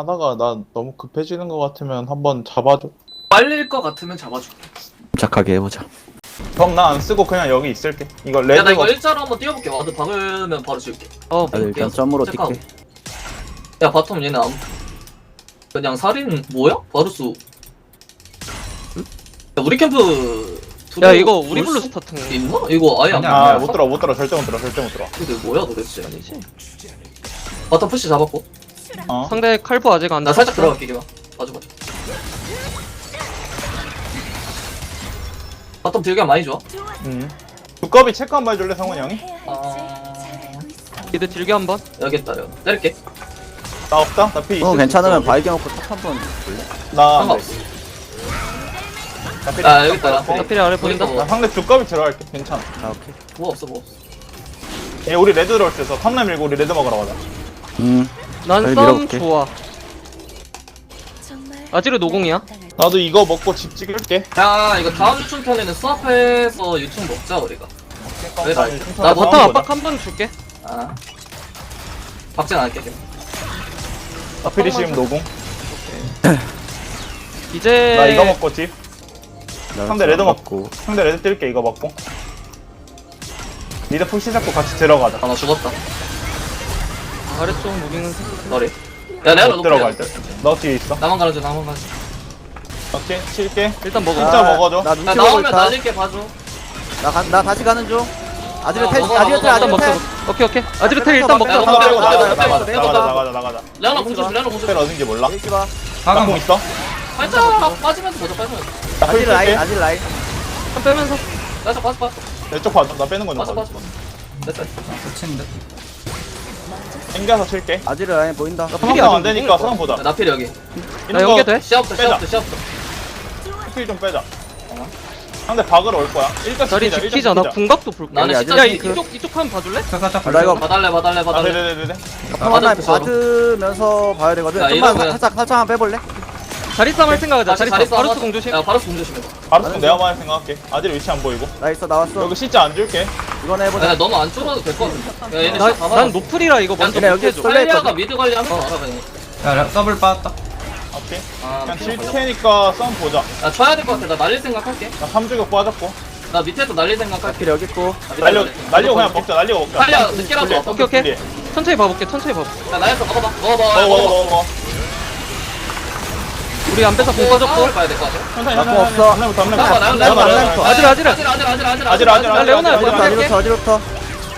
하다가 나 너무 급해지는 것 같으면 한번 잡아줘. 빨릴 것 같으면 잡아줄게. 착하게 해보자. 그럼 나안 쓰고 그냥 여기 있을게. 이거 야, 나 레드가 이거 일자로 한번 뛰어볼게. 와드 박으면 바로 줄게. 어 나도 일단 점으로 체크하고. 뛸게. 야, 바텀 얘네 아무. 그냥 살인 뭐야? 바루스. 야, 우리 캠프. 야 이거 우리 볼 블루 수 스타트 있나? 이거 아예 안 아니야, 아 보여. 못 들어 못 들어 절대 못 들어 절대 못 들어. 근데 뭐야 도대체? 바텀 푸시 잡았고. 어. 상대 칼부 아직 안 나 살짝. 들어갈게 기봐. 봐줘 봐줘. 바텀 딜감 많이 좋아. 음. 두꺼비 체크 한 번 해줄래 성훈이 형이? 아 미드 딜게 한번 여기 있다 여기. 때릴게. 나 없다. 나피 어수 괜찮으면. 발견 먹고 탑 한번 볼래? 나 상관없어. 나 피- 아 여기 있다 라플. 라플이 아래 보인다? 나 상대 두꺼비 들어갈게. 괜찮아. 아 오케이. 뭐 없어 뭐 없어. 얘 우리 레드 들어올 수 있어. 탑라인 밀고 우리 레드 먹으러 가자. 음. 난 여기 썸 밀어볼게. 좋아 아지르 노공이야 나도 이거 먹고 집 찍을게. 야 이거 다음 유충 편에는 수업해서 유충 먹자 우리가. 왜 나? 나뭐 바텀 압박? 한 번 줄게 아. 박진 않을게. 지금. 나필이 지금 노공. 이제 나 이거 먹고 집. 나 상대 레드 먹고. 상대 레드 뛸게 이거 먹고. 니드 푸시 잡고 같이 들어가자. 아나 죽었다. 아래쪽 무빙은 너리. 야 내가 못 들어갈. 때. 너 뒤에 있어. 나만 가려줘 나만 가려줘. 오케이 칠게. 일단 먹어 진짜 먹어줘. 나야 눈치 보고 나오면 있다. 날릴게 봐줘. 나, 가, 나 다시 가는 중. 아지르 아, 텔, 먹어, 아지르 먹어, 텔, 일단 아지르 먹자 텔. 먹자. 오케이 오케이 아지르 텔 일단 야, 먹자 빼고 나가자 나가자 나가자. 나가자 나가자. 레나 공주 레나 공주. 텔 어딘지 몰라. 여기 봐. 나공 있어. 살짝 빠지면서 보자 빠지면서. 나풀 아지르 라인. 아지르 라인. 한 빼면서 살짝 빠져 빠져 내쪽 봐줘. 나 빼는 빠져 거좀 빠져. 됐어. 끝인데 땡겨서 칠게. 아지르 라인 보인다. 아직 안 되니까 상황 보자. 야, 나필 여기. 나 연계 돼? 시합부터 빼자. 시합부터 시합부터. 스킬 좀 빼자. 상대 박으러 올 거야. 일단 자리 지키자, 일단 지키자 나. 궁각도 볼게 나는 여기 진짜 이- 그- 이쪽 이쪽 한번 봐줄래? 살짝 아, 나 이거 봐달래 봐달래 아 봐달래. 네네네네. 평온한 받을 줄 알아. 받으면서 봐야 되거든. 야, 좀만 이러면- 살짝, 살짝 한번 빼볼래? 자리 싸움 할 생각하자 자리 싸움 바루스 싸움 공 조심 야 바루스 공 조심해. 바로 내가 많이 생각할게. 아직 위치 안 보이고. 나 있어, 나왔어. 여기 시자 안 줄게. 이거나 해보자. 야 너무 안 쫄아도 될 것 같은데. 야 얘네 나, 난. 노플이라 이거 먼저 여기 못해줘 솔레 탈리아가 했거든. 미드 관리하면서 알아봐야겠네. 야 더블 빠졌다 오케이. 아, 그냥 나칠 필요 테니까 싸움 보자. 나 쳐야 될 것 같아. 나 날릴 생각할게. 나 3주격 빠졌고. 나 밑에서 날릴 생각할게. 필 여기 있고. 날려, 날리고 그냥 먹자, 날리고 먹자. 탈리아 늦게라도. 오케이, 오케이. 천천히 봐볼게 천천히 봐볼게 야 나였어 먹어봐. 먹어봐. 먹어, 먹어, 먹어, 먹어. 우리 안 뺏어 공 싸움을 빠졌고 봐야 될것 같아. 나. 공 없어. 내가. 내가 아지르 아지르 아질 아질 아질 아질 아질, 아질, 나 레오나 아질, 할게. 아지르부터, 아지르부터.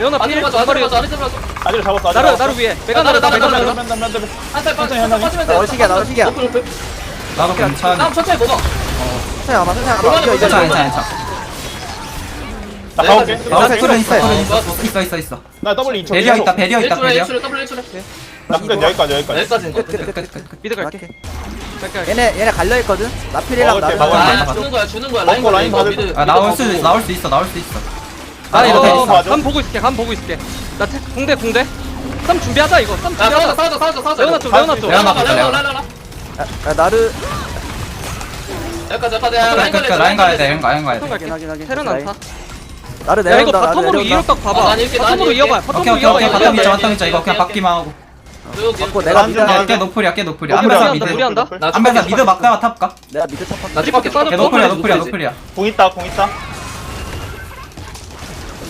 레오나 아질 필 맞아. 아질 맞아. 아질 맞아. 아지를 잡았어, 아지를 나를 잡았어. 나를 위해 메가 나를 나 나를 나 맨, 맨, 맨, 맨. 한살 빠지면서 천천히. 빠지면서. 나 어식이야, 나 어식이야. 나도 괜찮아 다음 천천히 먹어. 천천히 가봐, 천천히. 그만해, 이거, 이거, 괜찮아. 이거. 괜찮아 괜찮아 나 가볼게. 내가 나도 나도 쿨은 있어 어, 있어. 있어 있어 있어 나 W 2초. 배리어 있다 배리어 있다 일출에 배리어 일출에 더블 일출에. 나 끝, 여기까지, 여기까지. 여기까지인 것 끝, 같아. 끝, 끝, 끝, 끝. 미드 갈게 갈게. 얘네, 얘네 갈려 있거든? 나필이랑 먹을게, 나를. 먹을게. 아 주는 거야 주는 거야. 라인 먹고 라인 받을 미드, 아 나올 수. 나올 수 있어 나올 수 있어 나 아, 이거 이거 봐줘. 감 보고 있을게 감 보고 있을게 나 태, 공대 공대 쌈 준비하자 이거 쌈야 준비하자 싸우자 싸우자 싸우자. 레오나 쪽 레오나 쪽 레오나 레오나 레오나 레오나. 야, 야, 나를. 여기까지 여기까지. 야, 라인 끝 걸려. 라인 가야 돼 라인 가야 돼형 확인, 확인, 확인. 테른 라인. 안타 나를 야 이거 내려온다, 나를 바텀으로 내려온다. 아, 봐봐 난 이렇게, 난 바텀으로 이렇게. 이어봐 오케이 바텀으로 오케이 이어봐 오케이 이거 바텀 있자 바텀 있자 이거 오케이, 그냥 오케이. 받기만 하고 맞고 여기. 내가 안 미드 야깨 노플이야 깨 노플이야 안배사 미드 무리한다. 나 안배사 집 미드 막다가 탑 가 내가 미드 탑 할게. 나 집 밖에 빠져. 걔. 노플이야 노플이야 노플이야 공 있다, 공 있다.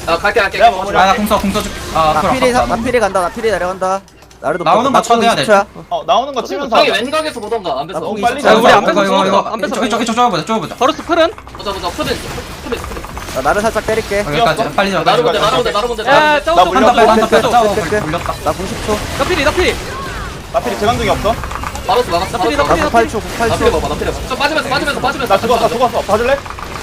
야 갈게 갈게. 내가. 아 나 공써 공써 줄게 아 앞으로 나필이, 아깝다 나필이 간다, 나 필이 내려간다. 나르도 나오는 거 쳐내야 돼. 어, 나오는 거 치면서. 형이 하자. 왼각에서 보던가 안. 나 공이 빨리. 야 우리 자, 안 뺏어 이거 이거 이거 안 뺏어 저기 저기 좁아보자 바로 스플은 보자 보자 푸드 푸드. 나 나를 살짝 때릴게. 여기까지 빨리 들어 나를 빨리 본데 들어 나를 본데 나를 본데. 야나 짜오 물려. 한타 빼 한타 빼 끝, 짜오 끝, 끝. 물렸다 나 90초. 나 필이 나 필이 나필이 재간둥이 없어? 바로스 막았어. 나필이, 바로스 나 막았어. 98초, 나필 98초. 봐봐 나필 봐봐. 좀 빠지면서 빠지면서 빠지면서. 나 죽었어, 죽었어. 봐줄래?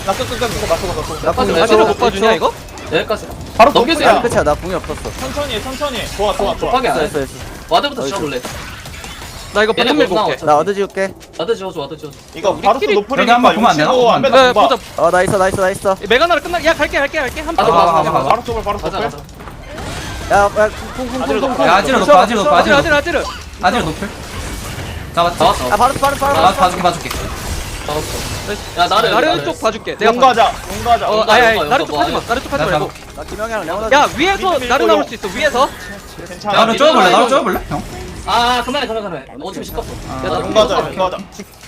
나 끝, 끝, 나 죽었어, 죽었어. 나나 아지를 없어. 못 봐주냐 이거? 여기까지. 바로 넘길 수 야, 야, 끝이야. 나 공이 없었어. 천천히, 해, 천천히. 해. 좋아, 좋아, 좋아. 급하게 안 됐어. 와드부터 지워볼래. 나 이거 얘네 바텀 밀고 못 올게. 나 어드 지울게. 와드 지워줘 와드 지워줘. 이거 우리끼리- 바로스 여기 노플이니까 한번 보면 안 되나? 용치고 안 빼다 야. 보자 어, 나 있어, 나 있어, 나 있어. 메가나를 끝나 야 갈게 갈게 갈게 한 가자 번. 가자 아, 가자. 아, 바로 쏘볼, 바로 가자 쏘볼. 가자. 야, 야, 쿵쿵쿵쿵쿵. 아지르 야 아지르 높아 아지르 높아 아지르 아지르 아지르 높아 아지르 아지르 높을 잡았지 나왔어. 아, 바로, 바로, 바로. 나 봐줄게 봐줄게 잡았어. 야 나를 나를 쪽 봐줄게 내가 용봐 가자, 용 가자. 어 아야 용가, 나를 쪽 용가, 하지 마뭐 나를 쪽 하지 나 말고 잡을게 나 김영이랑 레오나. 야 위에서 나를 나올 용. 수 있어 위에서 괜찮아. 나를 미드 쪼여볼래 거. 쪼여볼래 형 아 그만해 그만해 그만해 어차피 시켰어 아, 야나 용 가자 용 가자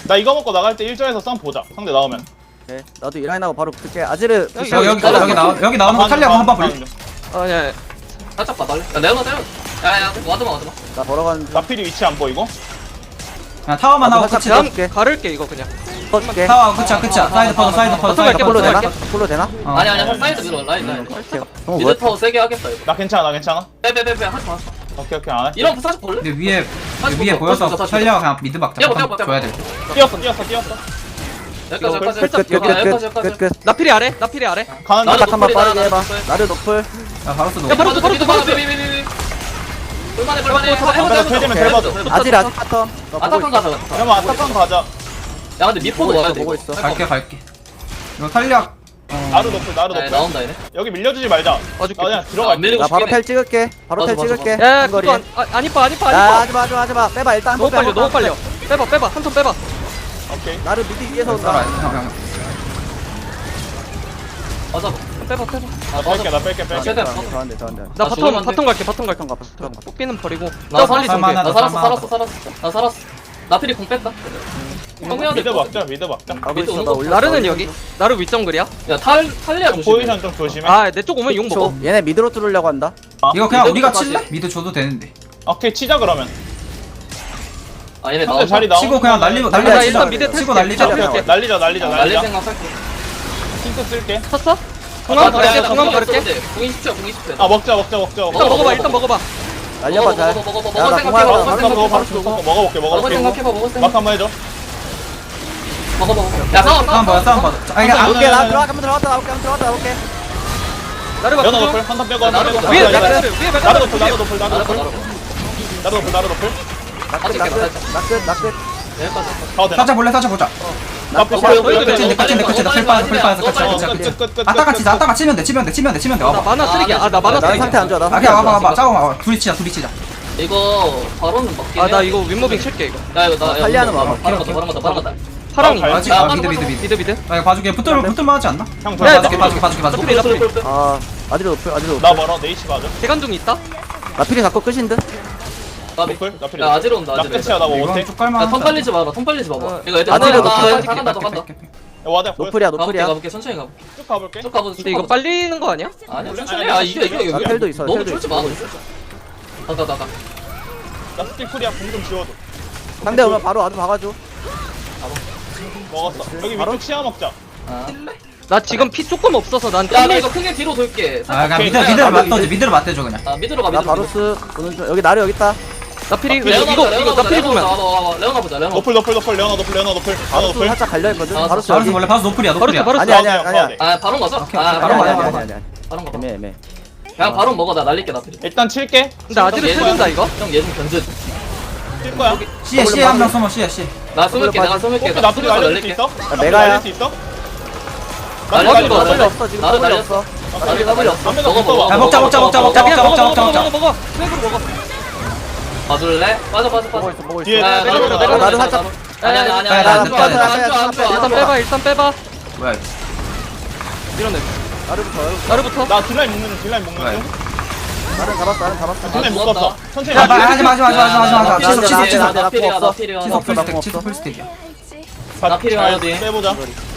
나 이거 먹고 나갈 때 일정에서 싸움 보자 상대 나오면 오케이. 나도 이 라인하고 바로 붙을게. 아지르. 여기, 여기 여기. 여기 나와 여기 나오는 거 탈리하고 한번 볼래? 아야 살짝 봐달래 야 내가 때려 야야 와드마 와드마 나 걸어가는 중. 나필이 위치 안 보이고 그냥 타워만 하고 나도 다음 가를게 이거 그냥 붙을게. 타워 끝이야 끝이야 사이드 퍼져 사이드 퍼져 사이드 갈게, 폴로 퍼져 되나? 갈게. 폴로 되나? 어. 아니 아니 사이드 밀어 라인 라인 오케이. 형 뭐? 미드 타워 세게 하겠다 이거 나 괜찮아 나 괜찮아 빼빼빼빼 하지 마 오케이 오케이 안해 이런 거 살짝 볼래? 근데 위에 다시 위에 보자, 보여서 다시 보자, 다시 탈리아가 그냥 미드 막자 뛰어봐, 뛰어봐, 줘야 돼. 뛰었어 뛰었어 뛰었어. 여기까지 여기까지 여기까지 여기까지 끝, 여기까지 끝. 나필이 아래? 나필이 아래? 가는 나도 한번 노플이다, 빠르게 해봐. 노플. 나를 노플. 야 바로스 야, 노 바로 미드 바로 미드 바로 봐 비비비비 볼만해 볼만해. 해보자 해보자, 파턴. 나 보고 아타칸. 가자. 그러면 아타칸 가자. 야 근데 미포도 와야 돼 보고 이거. 있어. 갈게 갈게. 이거 어, 나르 노플 나르 야 노플 나온다 얘네 여기 밀려주지 말자 봐줄게. 나 그냥 아, 들어갈게 밀리고 나 바로 싶긴 해. 텔 찍을게. 바로 텔 맞아, 맞아, 찍을게. 야한 거리. 그거 안, 아, 안 이뻐 안 이뻐 야안 이뻐 하지마 하지마 하지마. 빼봐 일단 너무 한번 빨려 너무 빨려 빼봐 빼봐 한 손 빼봐 오케이 나를 미드 위에서 따라 온다. 맞아 빼봐 빼봐 나 뺄게 나 뺄게 아, 뺄게 최대한 저한테 저한테. 나 아, 바텀 죽으면 안 돼. 바텀 갈게 바텀 갈게 가 바텀 가. 뽑기는 버리고 나저 빨리 살만하다. 나 살았어 살만하다. 살았어 살았어 나 살았어 나 필이 공 뺐다. 미드 돼 막자 미드 막자. 가고 밑에 있어. 오는 나 거. 나르는 여기? 나르 위정글이야? 야 탈 탈리아 조심해. 포지션 좀 조심해. 아 내 쪽 오면 욕 먹어. 얘네 미드로 뚫으려고 한다. 이거 그냥 우리가 다시. 칠래? 미드 줘도 되는데. 오케이 치자 그러면. 아 얘네 나온다. 자리 나온 치고 그냥 날리고 나 날리자 일단 치자. 미드 치고. 날리자. 탈게. 오케이, 날리자 날리자 날릴 날리자 생각 할게. 힌트 쓸게. 쳤어? 아, 나나 중앙 나 가를게 나 공이 10초야 공이 10초야 아 먹자 먹자 먹자 일단 먹어봐 일단 먹어봐 날려봐 잘. 먹어, 먹어, 먹어, 야, 나 생각해봐, 공항 먹어, 먹어. 바로 생각해봐. 먹어 먹어볼게 먹어 먹어볼게. 생각해봐 먹어 막 생각 한번 해줘. 먹어 먹어. 야 싸워 싸움 봐요 싸움 봐. 아, 이게 안 나올게 나 들어가 한번 들어갔다 나올게 한번 들어갔다 나올게. 나르 연어 노플 한탄 빼고 한탄 빼고. 위에 나도 맥가르 위에 나도 맥가르 노플 나도 노플 나도 나를 노플 나를 나도 노플 나도 나끝 나끝 나끝. 여기까지 가도 되나? 살짝 볼래? 살짝 보자 나 끝인데 이거, 끝인데 끝인데 이거, 풀 빠져 풀 빠져 이거, 끝이야 끝이야 끝이야 끝끝끝 아따가 치자 아따가 치면 돼 치면 돼 치면 돼 치면 돼 나 와봐 만화 아, 쓰레기야 나 아나 만화 나 쓰레기 상태 안 좋아 나아 상태 그냥 안 와봐 좋아. 와봐 싸워 와봐 둘이 치자 둘이 치자 이거 바로는 먹긴 아나 해. 이거 윗무빙 칠게 이거 야 이거 나 바로 와봐. 바로 갔다 바로 갔다 바로 갔다 파랑이 아, 아직 야, 아 맞아, 미드. 미드 미드 미드 미드 나 이거 봐줄게 붙을 붙을만 하지 않나? 형 야, 봐줄게 저 봐줄게 봐줄게 봐줄게 나필이 아 노플 아지르 나 노플. 멀어 네이치 맞아 대간둥이 있다? 나 필이 갖고 끝인 듯. 나비. 노플? 나 야. 아지로 온다 나 아지로. 끝이야 나 깔만 야턴 빨리지 마라 턴 빨리지 마봐. 어. 이거 애들 아지로 나- 노플. 나- 다 간다 다 간다. 와대 보여 노플이야 가볼게 노플이야. 가볼게 천천히 가볼게. 쭉 가볼게. 쭉 가보자 근데 이거 빨리는 거 아니야? 아니야 천천히 아 이겨 이겨 이겨. 나 텔도 있어, 너무 쫄지. 마 가가 가가. 나 스킬 쿨이야 공좀 지워줘. 상대 오면 바로 와도 박아줘. 먹었어. 여기 바로? 위쪽 치아 먹자. 나 지금 피 조금 없어서 난 야나 땡길 이거 크게 뒤로 돌게. 아 그냥. 미드 야, 나도 맞대줘 그냥. 아 미드로 가 나 미드로 바로스 보는 중 여기 나를 여기 있다. 나필이 아, 이거 레오나 이거 보자 이거 레오나 보자 나필 레오나 보면 보자 와봐 와봐 레오나 보자 레오나 노플 노플 노플 레오나 노플 레오나 노플 아 노플 살짝 갈려 바로스 바로스 여기. 원래 바로스 노플이야 노플이야 바로스 아니야 아니야 가도 돼, 아니야. 가도 돼. 아 바로 오케이, 아 바로 바로 아니야 가자. 아니야 아니야 아니야. 바로 가봐 애매 애매. 그냥 바로 먹어 나 날릴게 나필 일단 칠게 근데 아지르 얘 틀린다 이거 형얘좀 견제 칠 거야 C에 C에 한명 숨어 C에 C 나 숨을게 내가 숨을게 혹시 나 나풀이 숨어서 날릴 수 날릴게 있어? 메가야. 날릴 수 있어? 날릴 수 날릴 있어, 수 더블이 없어 지금 나를 더블이 날렸어. 없어. 나를 더블이 없어 담배가 먹어 붙어봐. 먹어 야, 먹자, 먹자, 먹자, 먹자. 야 그냥 먹어 먹자, 먹어 먹자, 먹어 먹어 스웩으로 먹어 봐줄래? 빠져 빠져 빠져 보고 있어 보고 뒤에 있어. 야, 내가 나도, 내가 나도, 나도 나도, 살짝- 나도. 아니 아니 아니 야, 아니 야, 안 좋아 야, 안 좋아 안 좋아 안 좋아 일단 안 좋아 빼봐 일단 빼봐 뭐야 이거 밀어내 나르부터 나르부터. 나르부터 나 딜라인 먹는 중 딜라인 왜? 중 나를 잡았어 나를 잡았어. 딜라인 아, 묶었어 죽었다. 천천히 야, 가자. 마- 하지 마, 하지 마, 하지 마, 하지 마, 하지 마. 나 취소, 취소, 나 취소. 나 필요해, 나. 필요해. 취소 없어, 나 풀스택 공 취소 없어. 풀스택이야 나 필요해, 잘? 빼보자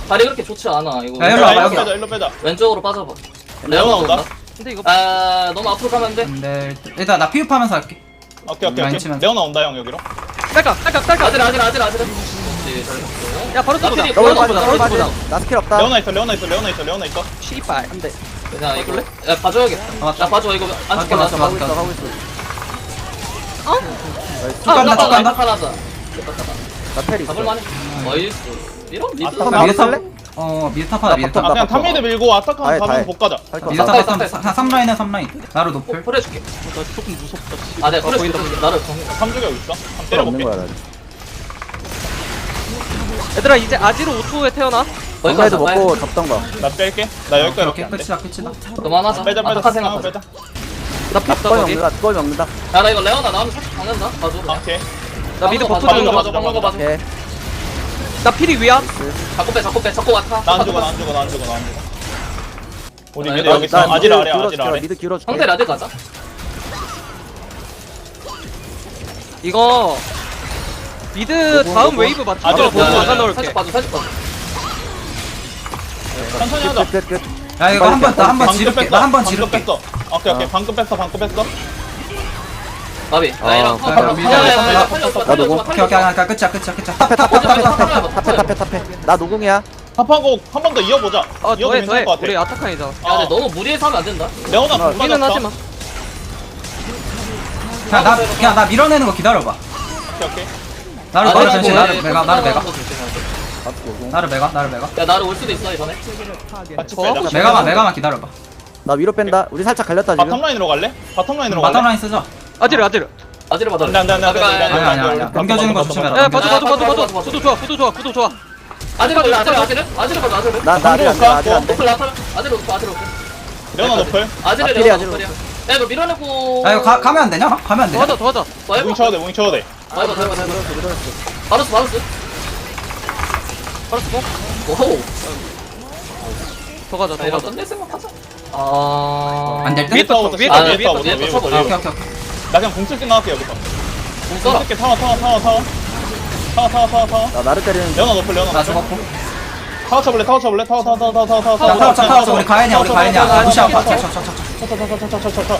다리 그렇게 좋지 않아 이거 야, 일로 야, 와봐, 일로 여기. 빼자 일로 빼자 왼쪽으로 빠져봐 레오나 레오나 온다? 온다 근데 이거 아 너무 앞으로 가면 안 돼 근데 일단 나 피업하면서 할게 오케이 오케이 라인 오케이. 레오나 온다 형 여기로 딸까 딸까 딸까 아질 아질 아질 아질 그렇지 잘 잡고 야 바로 나 쏘자 보자 더블 레오나 빠져. 보자 나 스킬 없다. 레오나 있어 레오나 있어 레오나 있어 레오나 있어 씨발 한대. 그냥 이거 야 봐줘야겠다 아, 맞다. 야 봐줘 이거 안 맞다, 죽고 맞다, 나서 가고 맞다. 있어 가고 있어. 쭉 간다 쭉 간다 하나 하자 나텔 있어. 잡을만해 나이스 이런 미드 아, 나 미드 탑 할래? 어 미드 탑하다 미드 아탑 그냥 바꿔. 탑미드 밀고 아타칸 다해, 가면. 복 가자. 할 거. 미드 아, 탑 아, 3 3라인에 3라인. 나로 노플. 풀 해줄게. 나 조금 무섭다 씨. 아 내가 어, 풀 해줄게 나를 정해 삼주격 있어? 한번 없는 때려볼게. 거야 나. 얘들아 이제 아지로 5초에 태어나? 거기까지 먹고 접던가. 나 뺄게. 나 여기까지 이렇게. 끝이다 끝이다. 그만하자. 빼자 빼자. 상황 생각하자. 빼자 나피 없다 뚜껑이 거기. 먹는다 뚜껑이 먹는다. 야나 이거 레오나 나오면 살짝 강된다? 봐줘. 오케이. 나 미드 버프 봐줘 중 봐줘. 봐줘. 오케이. 나 필이 위야 자꾸 빼 자꾸 빼 자꾸 왔다 나 안 죽어 나 안 죽어 나 안 죽어 나 안 죽어. 우리 나 미드 여기 있어. 나 아질 아래 아질 아래. 미드 기울어줄게. 상대 라드 가자. 이거 미드 다음. 웨이브 아들 보고. 막아 넣을게. 살짝 빠져 살짝 빠져 천천히 하자. 끝 끝 끝 야 이거 한 번 나 한 번 지를게. 뺐어. 나한 번 지를게. 뺐어. 오케이 오케이. 어. 방금 뺐어 방금 뺐어 나비 나 이랑 아, 파나 미드 나 나도 뭐- 오케이 오케이 오케이 끝이야 끝이야 끝이야 탑 탑해 탑해 탑해 탑해 탑해 탑해 탑해 나 노공이야 합하고 한 번 더 이어보자 어 이어도 더해 괜찮을 더해. 것 우리 아타칸이잖아. 야 근데 너무 무리해서 하면 안 된다 레오나 우리는 빠졌어 하지 마. 그냥 나 그냥 나 밀어내는 거 기다려봐 오케이 오케이 나를 아, 나를 전신 나를 얘 매가 나를 노공 나를 매가 나를 매가 야 나를 올 수도 있어 이번에 같이 어? 빼자 매가만 매가만 기다려봐 나 위로 뺀다 우리 살짝 갈렸다 지금 바텀 라인으로 갈래? 바텀 라인으로 바텀 갈래? 라인 쓰자 아지르 아지르. 아지를 받아 안돼 안돼 안돼 안돼 안돼 아니야, 아니야, 아니야. 넘겨주는 거 조심해라. 야. 봐줘 봐줘 봐줘 봐줘. 구도 좋아 구도 좋아 구도 좋아. 아지를 받아 아지를 아지를 아지를 받아 아지를 나나 아직 안 돼 아직 안 돼 노플 나타나 아지를 놓고 아지를 놓고 레오나 노플 아지를 앞뒤리, 내가 아지를 노플이야 야 이거 밀어내고 야 이거 가, 가면 안 되냐? 가면 안더 되냐? 더 하자. 더 해봐 뭉 쳐도 돼뭉 쳐도 돼더더 해봐 더 해봐 바로스 바로스 바로스 뭐? 오호 더 가자 야더 이거 가자. 끝낼 생각하자 아... 안될 듯? 위에 거 위에 위에 거거 아, 위에 거 위에 위에 거 거. 위에 오케이 거 오케이 오케이 나 그냥 공쓸게 나갈게 여기서 공 써? 공쓸게 타워 타워 타워 타워 타워 타워 타워 타워 나 나를 때리는 레오나 노플 레오나 나 죽었고 타워 쳐볼래 타워 쳐볼래 타워 타워 타워 타워 타워 타워 야 타워 쳐 타워 쳐 우리 가야냐 우리 가야냐 무시하고 쳐쳐쳐쳐 쳐쳐쳐쳐쳐쳐쳐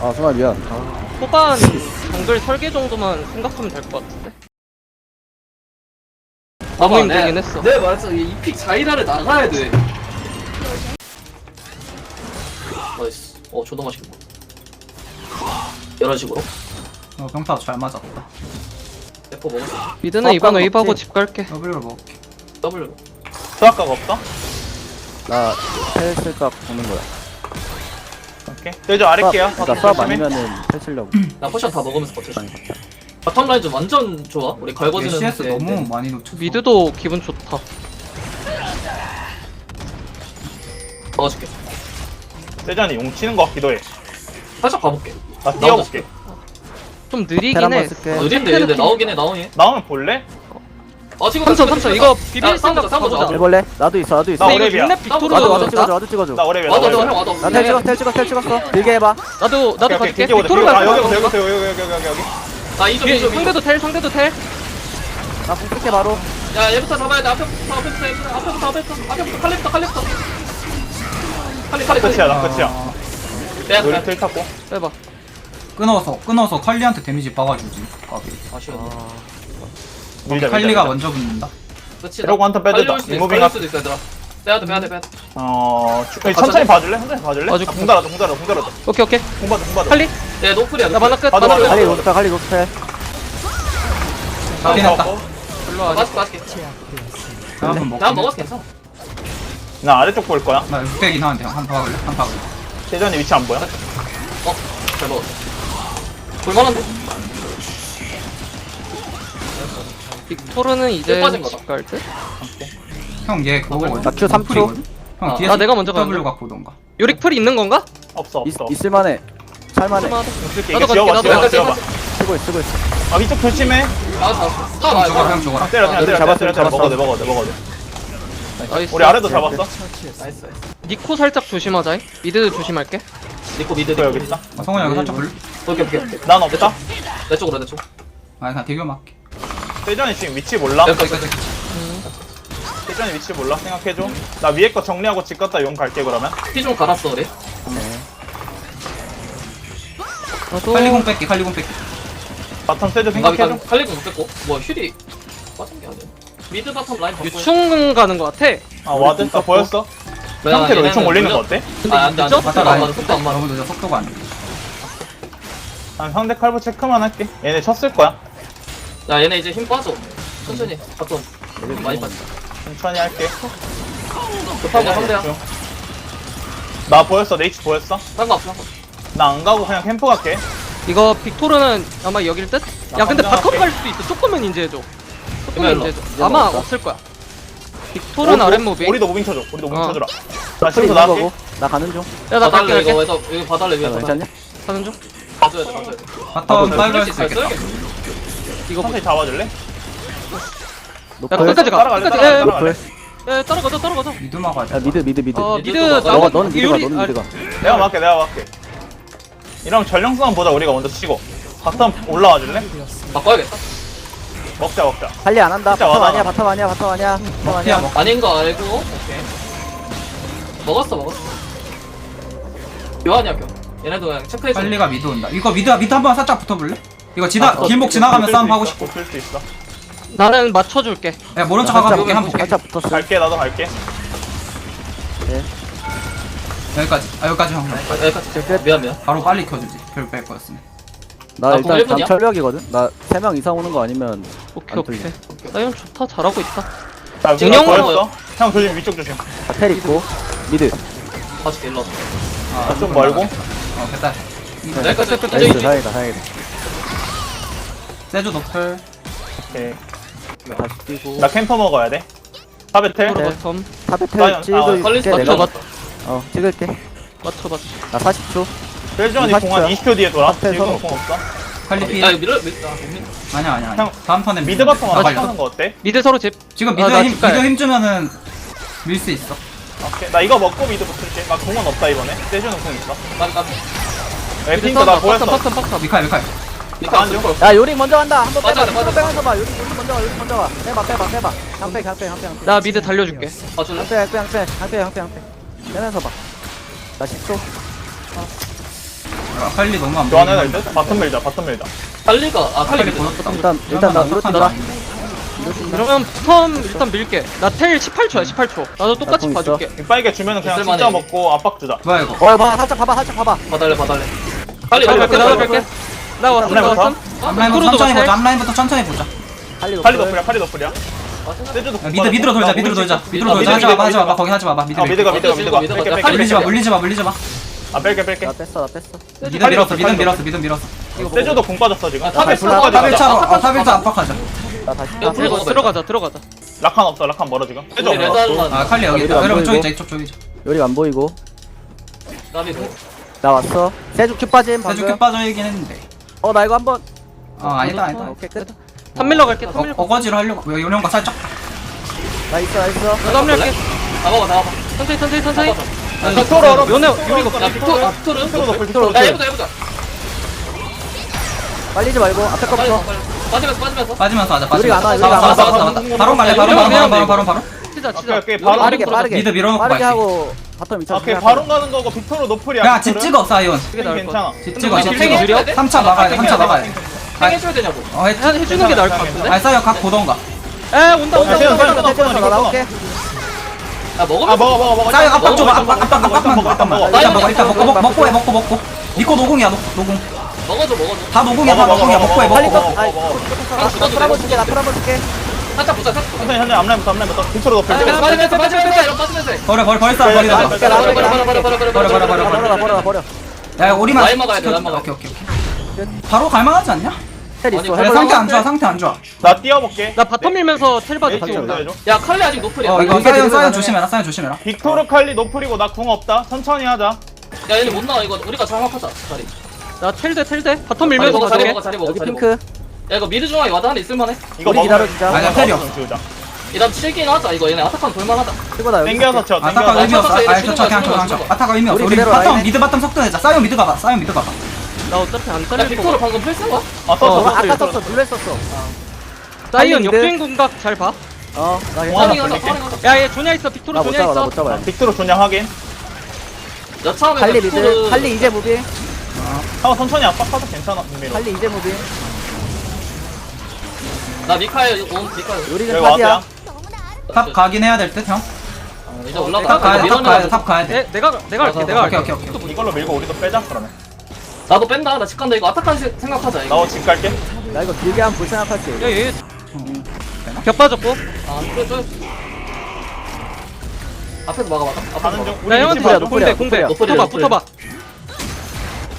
아 순아 미안 초반 정글 설계 정도만 생각하면 될 것 같은데. 너무 힘들긴 했어. 네 말했어 이픽 자이라를 나가야 돼 나이스 어 존나 맛있겠다 이런 식으로? 어 병타 잘 맞았다. 대포 먹었어. 미드는 이번 빡빡 웨이브하고 먹지. 집 갈게. W로 먹을게. 더블 수학과가 없어? 나텔 쓸까 보는 거야. 오케이. 저저 아래게요. 나 수압 아니면은 텔 치려고. 나 포션 다 먹으면서 버텨 바텀 라인 좀 완전 좋아. 우리 걸거지는 CS 데- 너무 데- 많이 놓쳤어 미드도 기분 좋다. 먹어줄게. 세전이 용 치는 거 같기도 해나 살짝 가볼게 뛰어볼게 좀텔 느리긴 한번 해. 쓸게 어, 느린데 느린데 나오긴 해 나오긴 해 나오면 볼래? 어 지금 3천 3천 이거 비빌 야, 생각 싸우자, 싸우자. 가보자. 해볼래? 나도 있어 나도 있어 나 근데 이거 오랩이야. 6렙 빅토르 나도 나도 와도 나도 찍어줘 와도 찍어줘 나 오래배 와도 형 와도 나 텔 찍었어 텔 찍었어 텔 찍었어 길게 해봐 나도 나도 가줄게. 빅토르 아가 여기 여기 여기 여기 여기 여기 나 이점 뒤에 이점 상대도 텔 상대도 텔. 나 공쓸게 바로 야 얘부터 잡아야 돼 앞에부터 앞에부터 얘부터, 앞에부터 앞에부터 앞에부터 칼리부터 칼리부터 칼리 칼리 칼리 끝이야 나 끝이야 내가 우리 틀 탔고 빼봐. 끊어서 끊어서 칼리한테 데미지 박아주지 까비 아쉬워 밀자 칼리가 밀자 먼저 붙는다 끝이다 이러고 한턴 빼주자. 칼리 올 수도 있어 리무빙 칼리 올 앞. 수도 있어 얘들아 빼야 돼 빼야 돼 빼야 돼 어 주- 아, 천천히 봐줄래? 천천히 봐줄래? 봐줄게. 아, 공달아줘 공 달아줘 공 달아줘 오케이 오케이. 공 받아 공 받아 칼리. 내 노플이야 나 만화 끝. 만화. 갈리 끝. 노스펠 갈리 노스펠 가긴 했다 일로 와. 맞을게 맞을게 한번 먹고 나 먹어서 괜찮아 나 아래쪽 볼 거야 나 600이긴 하는데 한 박을래? 한 박을래? 세전이 위치 안 보여? 어잘 먹었어 볼만한데? 빅토르는 이제 빠진 거다. 집갈 듯. 형얘 그거 나 Q 3초. 형 아, 뒤에서 나 내가 먼저 W 가는데? 갖고 오던가 요릭 풀 있는 건가? 없어 있, 없어 있을만해 살만해. 쓸게 나도 지워봐 갈게, 지워봐 나도 지워봐 쓰고 있어 쓰고 있어 아 위쪽 조심해 아 잡았어 형아아형 아, 때려 때려 때려 잡았어, 때려 때려 잡았어. 먹어도 돼 먹어도 돼 먹어도 돼 나이스. 우리 아래도 잡았어 나이스 나이스 니코 살짝 조심하자. 미드 조심할게. 니코 미드 저 여기 있다 아, 성훈이 여기 살짝 불러 오케이 오케이. 오케이 난 없다 내 쪽으로 내 쪽. 아 그냥 대교만 할게. 세전이 지금 위치 몰라? 여기 여기까지. 세전이 위치 몰라? 생각해줘. 나 위에 거 정리하고 집 갔다 용 갈게 그러면. 피좀 갈았어 우리. 나도 칼리공 뺄게 칼리공 뺄게 바텀 세전 생각해 생각해줘. 칼리군 못 뺐고. 뭐 힐이 빠진 게 아니야. 미드 바텀 라인 바꿔. 유충 가는 거 같아. 아 와드 나 보였어 상태로 얘네는 요청 올리는 거 어때? 근데 아, 안 돼, 안 돼. 속도 안 맞아, 속도 안 맞아. 너무 늦어 속도가 안 돼 난 상대 칼부 체크만 할게 얘네 쳤을 거야 야 얘네 이제 힘 빠져 천천히 바텀 많이 빠져 천천히 할게 급한 거 상대야 나 보였어 네이치 보였어 상관없어 상관없어 나 안 가고 그냥 캠프 갈게 이거 빅토르는 아마 여길 듯? 야 근데 바텀. 갈 수도 있어. 조금만 인지해줘. 조금만 이거 일로. 인지해줘. 아마. 없을 거야. 빅토르는 아랫 무빙. 우리도 무빙 쳐줘 우리도 무빙 어. 쳐주라 나 있는 나갈게 거고 나 가는 중 야나 갈게 봐달래 이거 갈게. 왜서 이거 봐달래 야, 위에서 괜찮냐? 가는 중. 봐줘야 돼 봐줘야 돼 바텀 플래시 할수 잘 있겠다 이거 뭐- 천천히 잡아줄래? 야 노플 끝까지 가. 따라갈래, 끝까지. 따라갈래. 노플 야 따라가자 따라가자. 미드 막아야 돼야 미드 미드 미드 어 미드. 너가 너는 미드 가 요리- 너는 아, 미드 가 내가 막게 내가 막게 이러면 전령 싸움 보자 우리가 먼저 치고 바텀 올라와 줄래? 바꿔야겠다. 먹자 먹자 관리 안 한다. 진짜 바텀. 아니야, 바텀 아니야, 바텀 아니야. 바텀 먹기야 아니야. 먹 아닌 거 알고 오케이. 먹었어 먹었어. 요한이야 겨. 얘네도 그냥 체크해줘. 빨리가 미드 온다 이거 미드 미드 한번 살짝 붙어볼래? 이거 지나 아, 길목 지나가면 싸움 하고 싶고 붙을 수 있어 나는 맞춰줄게 야 모른 척 하고 볼게 한번 볼게 살짝 붙었어. 갈게 나도 갈게 여기까지 아 여기까지 형 아, 여기까지. 미안 미안. 바로 빨리 켜주지 별뺄 거였으면 나 아, 일단 일본이야? 남철벽이거든. 나 3명 이상 오는 거 아니면 오케이 안 오케이. 사이언 좋다 잘하고 있다 자 진영 누가 먹어요. 보였어? 형 조심 위쪽 조심 텔 있고 미드. 일로. 와. 아, 좀 멀고 어 됐다 여기까지 나이스, 끝까지. 다행이다, 다행이다. 세주 노플 오케이 다시 뛰고. 나 캠퍼 먹어야 돼 사베텔 프로 바텀 탑에 텔 아, 찍을게 내가. 어, 찍을게. 맞춰 맞춰 나 40초. 셀주원이 이거 공한 하십시오. 20초 뒤에 돌아 앞에 지금. 공 없어 칼리 피 야 이거 밀어 밀. 아, 못 밀. 아니야 아니야 아니야 형, 다음 턴에 미드 바텀 아, 안 빨리. 하는 거 어때? 미드 서로 집 지금 아, 미드 나힘 집 가야 미드 힘 주면은 밀 수 있어 오케이 나 이거 먹고 미드 붙을게 나 공은 없다 이번에 셀주는 공 있어 나 나. 에핑크 나 보였어 팍 팍팍 미카엘 미카엘 이거 안 줘. 야, 요리 먼저 간다. 한번 맞아, 빼봐. 맞아. 한번 빼면서 봐. 요리 요리 먼저 가. 요리 먼저 가. 빼봐, 빼봐, 빼봐. 강빼, 강빼, 강빼, 강빼. 나 미드 달려줄게 봐줄래? 강빼, 강빼, 강빼, 강빼, 강빼, 강빼. 빼면서 봐. 나 10초. 아, 칼리 너무 안 교환해야 될듯 바텀 밀자 바텀 밀자. 칼리가 아 칼리. 보였다 일단 일단 나나 나. 그러면 텀 일단 밀게. 나 텔 18초야 18초. 나도 똑같이 나공 있어. 봐줄게. 빨개 주면은 그냥 진짜. 먹고 압박 주자. 뭐야 이거. 어, 봐. 살짝 봐봐. 살짝 봐봐. 봐달래 봐달래. 칼리 나도 뺄게 나도 뺄게 나 왔음 나? 왔음 앞라인부터 천천히 보자 앞라인부터 천천히 보자. 빨리 칼리 너프리야 칼리 너프리야. 세주도 야, 미드 미드로 돌자 미드로 돌자 미드로 아, 돌자. 미드, 하지 마봐 미드, 하지 마봐. 미드. 거기 하지 마봐. 미드 아 미드가. 미드가 미드가 물리지 마 물리지 마 물리지 마 아 뺄게 뺄게 나 뺐어. 나 뺐어. 미드 칼리 밀었어 칼리 밀었어 미드 밀었어 세주도 공 빠졌어 지금 아, 탑에 불러. 탑에 탑 1차로 탑에 1차 압박하자 나 다시. 야, 불러. 들어가자 들어가자 들어가자 라칸 없어 라칸 멀어 지금 우리 없어 레달라. 아 칼리 여기 있다 안 여러분. 저기 있자 이쪽 저기 있자 요리 안 보이고. 나비. 나 왔어. 세주 큐 빠짐 세주 방금. 큐 빠져있긴 했는데 어, 나 이거 한번. 어 아니다 아니다 오케이 끝. 탑 밀러 갈게 탑 어, 밀러 어거지로 하려고 거 살짝 나 있어, 나 있어. 나도 합류할게 나가봐 나가봐. 천천히 천천히 천천히 빅토르 얼어 요네 유리가 야 빅토르 빅토르. 빅토르 야 해보자 해보자. 빨리지 말고 앞에 빨리 거부터. 빨리. 빠지면서 빠지면서. 빠지면서 하자 우리가 빠지면서 안 와, 잡아 우리가 잡아 안 잡아 와. 잡아 바로 갈래 바로 바로 바로 바로 바로 바로 치자 오케이 치자 오케이 바로 빠르게. 빠르게. 미드 밀어놓고 빠르게 가야지. 하고 바텀 2차. 오케이 바로 가는 거고 빅토르 노플이야 야집 찍어 사이온 그게 나을 것 괜찮아 집 찍어 집 찍어 우리 탱 3차 막아야 돼 3차 막아야 돼 해줘야 되냐고. 어, 해, 해주는 게 나을 것 같은데 아, 사이온 각 보던가. 에 온다 온다 온다. 온다 끊어, 끊어, 나 나올게. 야 먹으면. 아 먹어 먹어 먹어 사이온 압박 먹어, 좀, 먹어, 압박, 먹어, 압박, 먹어, 압박만, 먹어, 일단 먹어. 일단 먹어, 일단 먹고, 먹- 먹고 해, 먹고, 먹고. 니코 노공이야, 노, 노공. 먹어줘 먹어줘. 다 노공이야, 다 먹어, 노공이야, 먹어, 먹고 해, 먹어, 먹고. 거. 아이, 나풀 한번 줄게. 나풀 한번 줄게. 살짝 보자 살짝 보자. 천천히 천천히 앞라인부터 앞라인부터 빅토르 노플 빠지면서 빠지면서 빠지면서 이런 빠지면서. 해. 버려, 버려, 버려, 버려, 버려. 아, 버려 버려 버려 버려 버려 버려 버려, 버려, 버려, 나 버려. 버려, 버려, 버려. 야, 우리만. 라인 먹어야 돼. 라인 먹어. 오케이, 오케이, 오케이. 바로 갈만하지 않냐? 텔 있어. 야, 해볼래? 상태 안 좋아, 상태 안 좋아. 나 뛰어볼게 나 바텀 밀면서 텔 봐줄게 좀 해줘 야 칼리 아직 노플이야. 어, 이거 이게 사이온, 되게 사이온 많네. 조심해라, 사이온 조심해라. 빅토르 칼리 노플이고 나 궁 없다 천천히 하자 야 얘네 못 나와 이거 우리가 장악하자 자리. 나 텔대 텔대 바텀 자리 밀면서 먹어 자리 먹어 자리 먹어 여기 자리 먹어. 핑크. 야 이거 미드 중앙에 와드 하나 있을만 해. 이거 우리 먹으면 기다려주자. 아니야, 텔이 없어. 지우자 이런 칠긴 하자 이거 얘네 아타칸 볼만하다. 이거 나 여기. 땡겨서 쳐 아타가 땡겨서 의미 없어. 아, 이거 저, 저, 그냥 저, 죽는 그냥. 아타가 의미 없어. 우리 바텀. 미드 바텀 속도 내자. 사이온 미드 가봐, 사이온 미드 가봐. 나 어차피 안야 잘릴 빅토르 거 방금 필쓴 거야? 아 어, 썼어 아까 썼어 썼어. 눌러 썼어. 사이언. 역주행 공각 잘 봐 어, 나 와, 괜찮아. 걸릴게. 하자. 야얘 조냐 있어 빅토르 나못 조냐 잡아, 있어 나못 잡아. 빅토르 조냐 확인 여차하면 칼리 미드. 칼리 이제 무빙. 하고 천천히 압박하자 괜찮아 분미로 칼리 이제 무빙. 나 미카엘 온 미카엘. 요리는 여기 탑이야. 탑 가긴 해야 될 듯, 형. 어, 이제 탑 올라가. 가야 돼, 탑 가야 돼. 탑 가야 돼. 내, 내가 내가 할게 내가 오케이, 할게 오케이, 오케이. 이걸로 밀고 우리도 빼자 그러면 나도 뺀다. 나 직관다 이거 아타칸 세- 생각하자 이거. 나도 집 갈게 나 이거 길게 한볼 생각할게. 야얘 벽 빠졌고 아 그래 그래. 앞에서 막아봐. 앞에서 가는 막아. 중 야 우리 위치 형한테 봐줘. 공대 공대 노플이야, 붙어봐. 붙어봐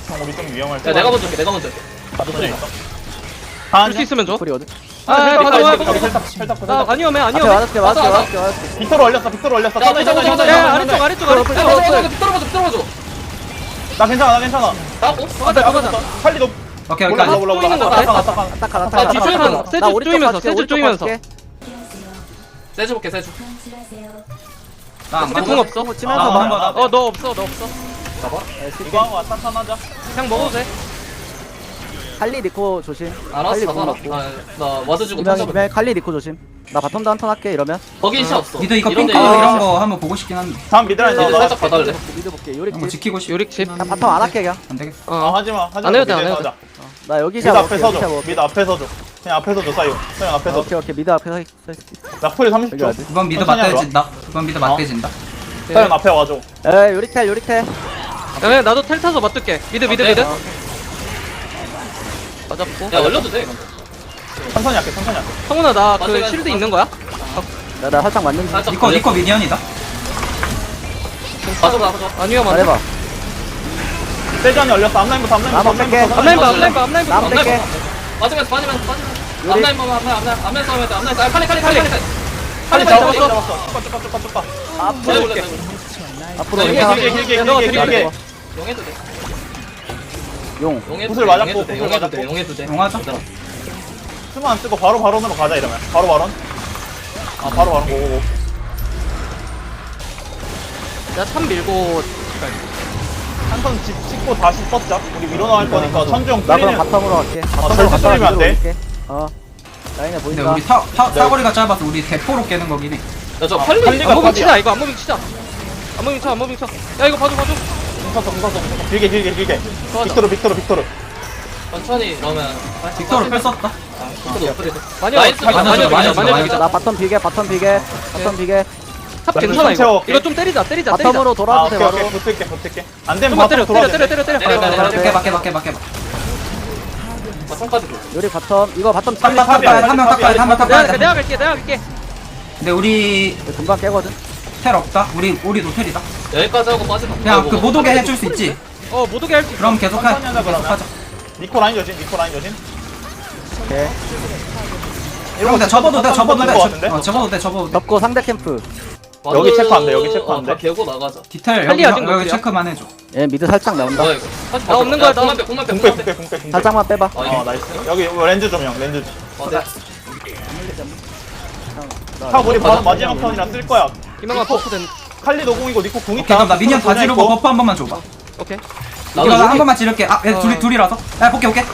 형 우리 좀 위험할 야 내가 먼저 할게 내가 먼저 할게. 가도 돼 있어 줄 가는 수중 있으면 줘 풀이거든. 아, 아, 아, 가자, 아, 가자, 여기 가자. 살짝 살짝 아, 살짝 아니오면 앞에 아니오면. 와줄게, 와줄게, 맞아, 와줄게, 와줄게. 빅토르 올렸어 빅토르 올렸어 야, 맞아, 천천히, 맞아, 천천히, 야, 맞아. 천천히. 아래쪽, 아래쪽, 야 아래쪽. 너 뚫어봐줘 뚫어봐줘. 나 괜찮아 나 괜찮아 나고? 가자, 가자. 빨리 너 오케이, 몰라 여기까지. 몰라 몰라 쪼이는 거 아타칸 같아? 아타칸 아타카, 아, 아타카. 뒤쪽에서. 세주 쪼이면서, 세주 쪼이면서. 세주 볼게 세주. 나안 우리 가고. 궁 없어 한번 치면서 아, 봐. 한 번. 어너 없어 너 없어 이거 하고 아타칸 하자 그냥 먹어도 돼 칼리 니코 조심. 알았어 잡아라 공 나, 나 와드 주고 이명이 칼리 니코 조심. 나 바텀도 한턴 할게 이러면. 거기 인시 없어. 니도 이거 핑크 이거 이런 거 한번 보고 싶긴 한데. 다음 미드라인 미드 나와 살짝 봐달래. 미드 볼게 요리 집. 지키고 싶 요릭 집. 나 바텀 안 할게 그냥. 안 되겠어. 아 어. 하지마 하지마. 안 해도 돼, 안 해도 돼. 하자. 나 여기 미드 샵 앞에 서줘. 여기. 미드 앞에 서줘. 그냥 앞에 서줘 사이온 사이온 앞에 어, 서줘. 오케이 오케이. 미드 앞에 서 있- 서 있- 나 풀이 여기 30초. 와야지. 이번 미드 천천히 맞대진다 이번 미드 맞대진다. 사이온 앞에 와줘. 에이 요리텔 요리텔. 야, 그냥 나도 텔 타서 맞둘게. 미드 미드 네. 미드. 어. 맞았고. 야 올려도 돼 이거 천천히 할게 천천히 할게. 성훈아 나 그 맞아요. 실드 있는 거야? 나, 나 살짝 맞는 중. 살짝 니코 걸려. 니코 미니언이다? 가져가 가져가 안 위험한데. 잘해봐. 세전이 얼렸어. 앞라인부터 앞라인부터 나만 뺄게. 앞라인부터. 앞라인 봐. 앞라인 봐 앞라인 봐. 남 뺄게. 빠지면서 빠지면서 빠지면서 요리. 앞라인 봐봐 앞라인 앞라인 앞라인 싸움해야 돼 앞라인 싸움 칼리 칼리 칼리 칼리 잡았어 잡았어. 잡았어. 쭉가 쭉가 쭉가 쭉가 앞으로 올려 앞으로 네, 이렇게 길게 길게 하고 길게 길게 길게. 용해도 돼 용 용해도 구슬 돼 맞았고, 용해도 돼 구슬 용해도 맞았고. 돼 용해도 돼 용하자. 얘들아. 숨안 쓰고 바로 바론으로 가자 이러면 바로 바론 아 바로 바론 고고고 야참 밀고. 한턴 집 찍고 다시 썼자 우리 위로 나갈 거니까 천중 나 그럼 바텀으로 갈게 바텀으로 절대 갔다가 뚫리면 안 미드로 돼. 올릴게. 어 라인에 근데 보인다 우리 사, 사, 사거리가 짧아서 우리 대포로 깨는 거긴 해 칼리가 안무빙 탑이야. 치자 이거 안무빙 치자. 안무빙 쳐 안무빙 쳐. 야 이거 봐줘 봐줘. 뭉쳤어 뭉쳤어 길게 길게 길게 빅토르 빅토르 빅토르 천천히 이러면 빅토르 펼 썼다 빅토르 노플이 많이 나이스. 많이 많이 많이. 나 바텀 비게 바텀 비게 바텀 비게 탑나 괜찮아 좀 이거. 이거 좀 때리자 때리자. 바텀으로 아 돌아주세요 오케이 바로 오케이 붙을게 붙을게 안 되면 바텀 돌아야 때려 돼 때려 때려 때려. 때려, 때려, 때려. 깨봐 깨봐 깨봐 깨봐 바텀까지 줘 요리 바텀 이거 바텀 탑 빨리 한명. 탑까지 한명 탑까지 내가 갈게 내가 갈게. 근데 우리 금방 깨거든 텔 없다? 우리 우리 노텔이다. 여기까지 하고 빠지마 그냥 그 못 오게 해줄 수 있지. 어 못 오게 할수 있어. 그럼 계속 해. 천천히 하자, 계속 그러면. 하자. 니코 라인 여진 니코 라인 여진 오케이. 그럼 돼 접어도 돼 접어도 돼. 것 같은데? 어, 접어도 돼 접어도 돼. 덮고 상대 캠프. 여기 체크 안 돼, 여기 체크 안 돼. 다 개고 나가자. 디테일 여기, 칼리 아직 여기 노플이야? 체크만 해줘. 얘 미드 살짝 나온다. 뭐야 이거. 하지 나 마. 없는 거야, 야, 나. 공만 빼 공만 빼 공만 빼 궁빼 궁빼 살짝만 빼봐. 아, 이게- 어 나이스. 여기 렌즈 좀형 렌즈 좀. 어, 네. 탑 우리 바로 마지막 턴이라 쓸 거야 이만한 버프 된. 칼리 노공이고 니코 궁 오케이 있다 그럼 나 미니언 다궁 지르고. 버프 한 번만 줘봐. 오케이. 나도 이거 나한 여기- 번만 지를게. 아얘 어. 둘이 둘이라서? 야 볼게 볼게.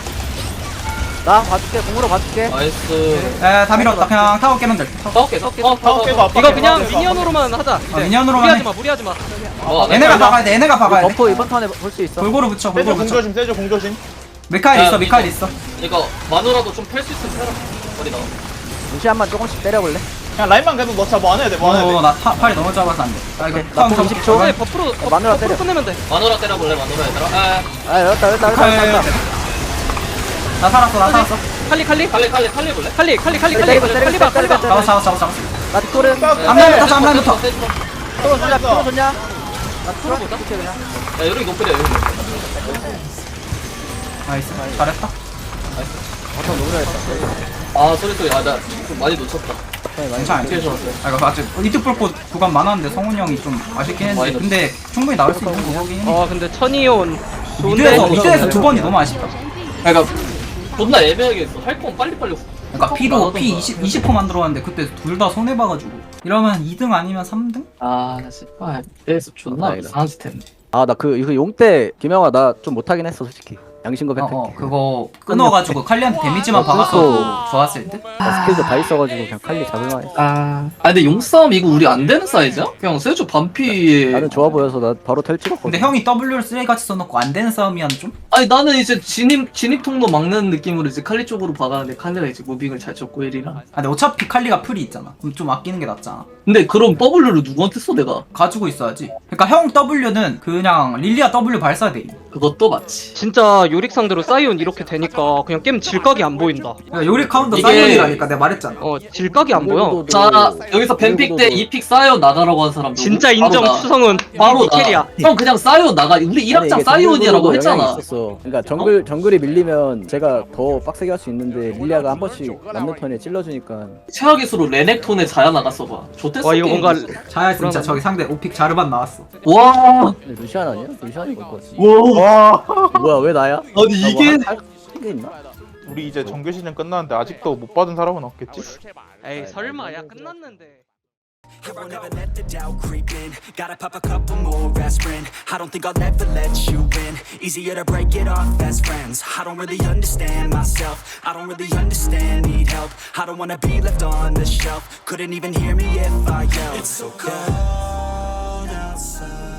나 봐줄게 공으로 봐줄게. 나이스. 에다 밀었다. 그냥 타워 깨면 될 듯. 싸울게 싸울게 어 타워 깨고 앞에 이거 그냥 깨고 미니언으로만 하자. 어, 미니언으로만 무리하지 해. 마 무리하지 마. 어, 얘네가 박아야 돼 얘네가 박아야 돼. 버프 이번 턴에 볼 수 있어. 골고루 붙여 세조 골고루 공 붙여. 조심 세조 공 조심. 미카엘 야, 있어 미카엘 있어. 이거 마누라도 좀 펼 수 있으면 해라. 어디 나와 루시안만 조금씩 때려볼래 그냥 라인만 계속 넣자. 뭐 안 해야 돼뭐 안 해야 돼. 어나 팔이 너무 짧아서 안돼. 아 이거 오케이, 타워 나 타워 20초. 타워. 네 버프로 버- 마누라 버프로 때려. 끝내면 돼. 마누라 때려볼래 마누라 얘들아? 아 아. 열었다 열었다 열었다 칼- 열었다. 나 살았어 나 살았어. 칼리 칼리? 칼리 칼리 칼리 볼래? 칼리 칼리 칼리 칼리 칼리 봐 칼리 봐. 때려, 잡았어 잡았어 잡았어 잡았어. 나 뒷골은 앞라인부터 자, 앞라인부터. 뚫어. 줬냐 뚫어. 줬냐? 나 뚫어 보자. 줄게 그냥 야 여기 노플이야 여기 나이스 잘했다. 바텀 너무 잘했다 아 소리 소리 아나 많이 놓쳤다. 네, 많이 괜찮아 어떻게 좋았어 아 이거 아직 이득 볼고 구간 많았는데 성훈이 형이 좀 아쉽긴 했는데 근데 충분히 나올 수 있는 거긴 해어 근데 천이온 미드에서 좋은데. 미드에서 두 번이 너무 아쉽다. 그러니까 존나 애매하게 했어 할건 빨리빨리 그러니까 피도 피 20, 20% 만들었는데 그때 둘 다 손해 봐가지고. 이러면 2등 아니면 3등? 아나 씨발 에서 존나. 이상한 짓 했네. 아나 그 용때 김영아 나 좀 못하긴 했어 솔직히 양심고 어, 팩트 어 그거 끊어가지고 칼리한테 데미지만 어, 박았어도 좋았을 듯? 나 스킬도 다 있어가지고 그냥 칼리 잡을만 했어. 아, 아 근데 용싸움 이거 우리 안 되는 사이즈야? 그냥 세주 반피에 나는 좋아 보여서 나 바로 텔 찍었거든. 근데 형이 W를 쓰레기같이 써놓고 안 되는 싸움이면 좀? 아니 나는 이제 진입 진입 통로 막는 느낌으로 이제 칼리 쪽으로 박았는데 칼리가 이제 무빙을 잘 쳤고 1이랑. 아 근데 어차피 칼리가 풀이 있잖아. 그럼 좀 아끼는 게 낫잖아. 근데 그럼 W를 누구한테 써 내가? 가지고 있어야지. 그러니까 형 W는 그냥 릴리아 W 발사돼 그것도 맞지 진짜 요릭 상대로 사이온 이렇게 되니까 그냥 게임 질각이 안 보인다. 그러니까 요리 카운터 이게- 사이언이라니까 내가 말했잖아 어 질각이 안 보여. 자 여기서 뱀픽 때 2픽 쌓여 나가라고 한 사람 누구? 진짜 인정 바로 나. 추성은 바로 이 캐리야. 나. 형 그냥 쌓여 나가 우리 1학장 사이온이라고 했잖아 있었어. 그러니까 정글 정글이 밀리면 제가 더 빡세게 할 수 있는데 릴리아가 한 번씩 맞는 턴에 찔러주니까 최악의 수로 레넥톤에 자야 나갔어 봐 좋댔어 와 이거. 뭔가 자야 진짜 저기 상대 오픽 자르반 나왔어 와 근데 루시안 아니야? 루시안이 걸 거지. 와. 뭐야 왜 나야? 아니 이게 이게 있나? 우리 이제 정규 시즌 끝났는데 아직도 못 받은 사람은 없겠지? 에이 설마 야 끝났는데. Here I'll never let the doubt creep in. Gotta pop a couple more aspirin. I don't think I'll ever let you in. Easier to break it off best friends. I don't really understand myself. I don't really understand, need help. I don't wanna be left on the shelf. Couldn't even hear me if I yelled. It's so cold.